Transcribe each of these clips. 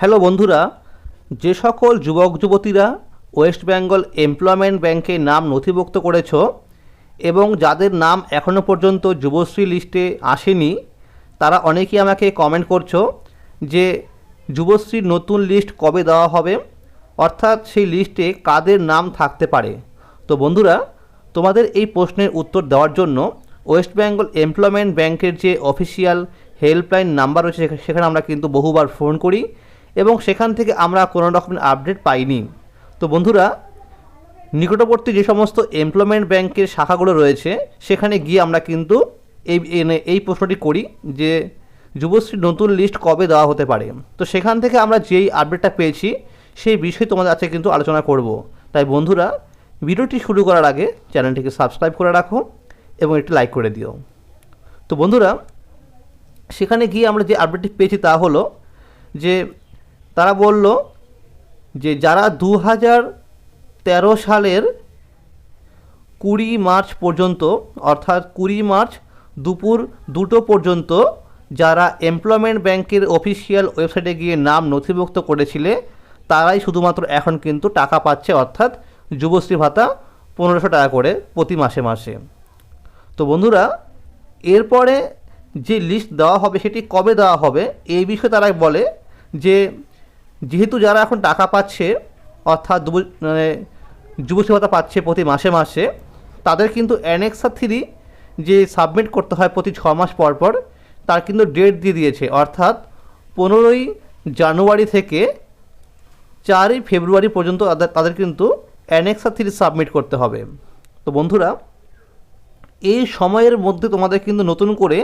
Hello বন্ধুরা, যে সকল যুবক যুবতীরা ওয়েস্ট বেঙ্গল এমপ্লয়মেন্ট ব্যাংকে নাম নথিভুক্ত করেছ এবং যাদের নাম এখনও পর্যন্ত যুবশ্রী লিস্টে আসেনি, তারা অনেকেই আমাকে কমেন্ট করছ যে যুবশ্রীর নতুন লিস্ট কবে দেওয়া হবে, অর্থাৎ সেই লিস্টে কাদের নাম থাকতে পারে। তো বন্ধুরা, তোমাদের এই প্রশ্নের উত্তর দেওয়ার জন্য ওয়েস্ট বেঙ্গল এমপ্লয়মেন্ট ব্যাংকের যে অফিসিয়াল হেল্পলাইন নাম্বার রয়েছে, সেখানে আমরা কিন্তু বহুবার ফোন করি। এবং সেখান থেকে আমরা কোনো রকমের আপডেট পাইনি। তো বন্ধুরা, নিকটবর্তী যে সমস্ত এমপ্লয়মেন্ট ব্যাংকের শাখাগুলো রয়েছে, সেখানে গিয়ে আমরা কিন্তু এই এই প্রশ্নটি করি যে যুবশ্রীর নতুন লিস্ট কবে দেওয়া হতে পারে? তো সেখান থেকে আমরা যেই আপডেটটা পেয়েছি, সেই বিষয়ে তোমাদের আজকে কিন্তু আলোচনা করব। তাই বন্ধুরা, ভিডিওটি শুরু করার আগে চ্যানেলটিকে সাবস্ক্রাইব করে রাখো এবং একটি লাইক করে দিও। তো বন্ধুরা, সেখানে গিয়ে আমরা যে আপডেটটি পেয়েছি তা হলো যে তারা বলল যে যারা দু হাজার তেরো সালের কুড়ি মার্চ পর্যন্ত, অর্থাৎ কুড়ি মার্চ দুপুর দুটো পর্যন্ত যারা এমপ্লয়মেন্ট ব্যাংকের অফিসিয়াল ওয়েবসাইটে গিয়ে নাম নথিভুক্ত করেছিলে, তারাই শুধুমাত্র এখন কিন্তু টাকা পাচ্ছে, অর্থাৎ যুবশ্রী ভাতা পনেরোশো টাকা করে প্রতি মাসে মাসে। তো বন্ধুরা, এরপরে যে লিস্ট দেওয়া হবে, সেটি কবে দেওয়া হবে, এই বিষয়ে তারা বলে যে যেহেতু যারা এখন টাকা পাচ্ছে, অর্থাৎ মানে যুবশ্রী পাচ্ছে প্রতি মাসে মাসে, তাদের কিন্তু অ্যানেক্সা থ্রি যে সাবমিট করতে হয় প্রতি ছ মাস পর পর, তার কিন্তু ডেট দিয়ে দিয়েছে। অর্থাৎ পনেরোই জানুয়ারি থেকে চারই ফেব্রুয়ারি পর্যন্ত তাদের তাদের কিন্তু অ্যানেক্সা থ্রি সাবমিট করতে হবে। তো বন্ধুরা, এই সময়ের মধ্যে তোমাদের কিন্তু নতুন করে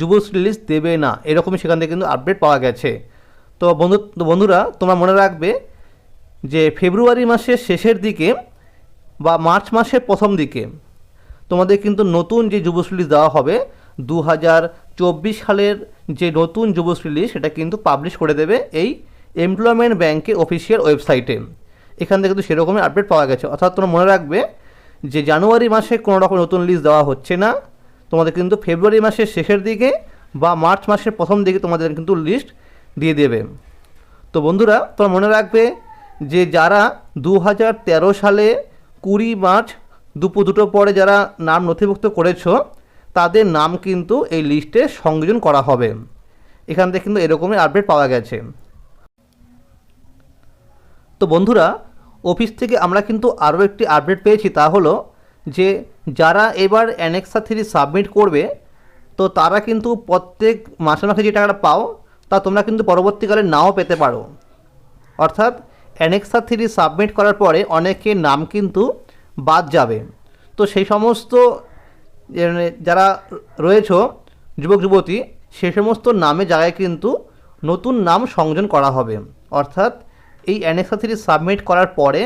যুবশ্রী লিস্ট দেবে না। এরকমই সেখান থেকে কিন্তু আপডেট পাওয়া গেছে। তো বন্ধু বন্ধুরা, তোমরা মনে রাখবে যে ফেব্রুয়ারি মাসের শেষের দিকে বা মার্চ মাসের প্রথম দিকে তোমাদের কিন্তু নতুন যে যুবশ্রী দেওয়া হবে দু হাজার চব্বিশ সালের যে নতুন যুবশ্রী সেটা কিন্তু পাবলিশ করে দেবে এই এমপ্লয়মেন্ট ব্যাংকের অফিসিয়াল ওয়েবসাইটে এখান থেকে কিন্তু সেরকমই আপডেট পাওয়া গেছে। অর্থাৎ তোমরা মনে রাখবে যে জানুয়ারি মাসে কোনো রকম নতুন লিস্ট দেওয়া হচ্ছে না। তোমাদের কিন্তু ফেব্রুয়ারি মাসের শেষের দিকে বা মার্চ মাসের প্রথম দিকে তোমাদের কিন্তু লিস্ট দিয়ে দেবে। তো বন্ধুরা, তোমরা মনে রাখবে যে যারা দু হাজার তেরো সালে কুড়ি মার্চ দুপুর দুটো পরে যারা নাম নথিভুক্ত করেছ, তাদের নাম কিন্তু এই লিস্টে সংযোজন করা হবে। এখান থেকে কিন্তু এরকমই আপডেট পাওয়া গেছে। তো বন্ধুরা অফিস থেকে আমরা কিন্তু আরও একটি আপডেট পেয়েছি, তা হলো যে যারা এবার অ্যানেক্সা থ্রি সাবমিট করবে, তো তারা কিন্তু প্রত্যেক মাসে মাসে যে টাকাটা পাও তা তোমরা কিন্তু পরবর্তীকালে নাও পেতে পারো। অর্থাৎ অ্যানেক্সা থ্রি সাবমিট করার পরে অনেকের নাম কিন্তু বাদ যাবে। তো সেই সমস্ত যারা রয়েছ, যুবক, যুবতী, সে সমস্ত নামে জায়গায় কিন্তু নতুন নাম সংযোজন করা হবে। অর্থাৎ এই অ্যানেক্সা থ্রি সাবমিট করার পরে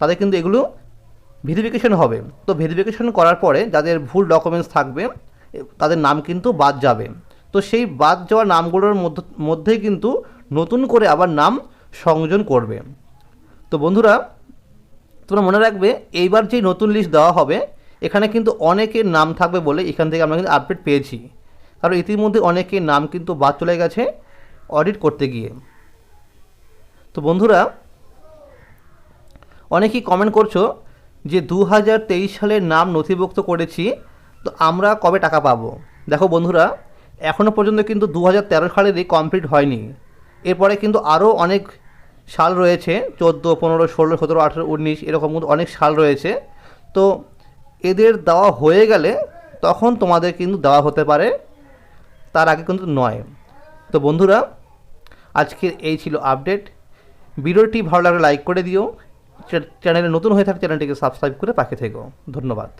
তাদের কিন্তু এগুলো ভেরিফিকেশন হবে। তো ভেরিফিকেশন করার পরে যাদের ভুল ডকুমেন্টস থাকবে, তাদের নাম কিন্তু বাদ যাবে। তো সেই বাদ যাওয়া নামগুলোর মধ্যে কিন্তু নতুন করে আবার নাম সংযোজন করবে। তো বন্ধুরা, তোমরা মনে রাখবে, এইবার যে নতুন লিস্ট দেওয়া হবে, এখানে কিন্তু অনেকের নাম থাকবে বলে এখান থেকে আমরা কিন্তু আপডেট পেয়েছি। কারণ ইতিমধ্যে অনেকের নাম কিন্তু বাদ চলে গেছে অডিট করতে গিয়ে। তো বন্ধুরা, অনেকেই কমেন্ট করছ যে দু হাজার তেইশ সালের নাম নথিভুক্ত করেছি, তো আমরা কবে টাকা পাবো? দেখো বন্ধুরা এখনও পর্যন্ত কিন্তু দু হাজার তেরো সালেরই কমপ্লিট হয়নি। এরপরে কিন্তু আরও অনেক সাল রয়েছে, চোদ্দ, পনেরো, ষোলো, সতেরো, আঠেরো, উনিশ, এরকম অনেক সাল রয়েছে। তো এদের দেওয়া হয়ে গেলে তখন তোমাদের কিন্তু দেওয়া হতে পারে, তার আগে কিন্তু নয়। তো বন্ধুরা, আজকের এই ছিল আপডেট ভিডিওটি ভালো লাগলে লাইক করে দিও। চ্যানেলে নতুন হয়ে থাকে চ্যানেলটিকে সাবস্ক্রাইব করে পাশে থেকো। ধন্যবাদ।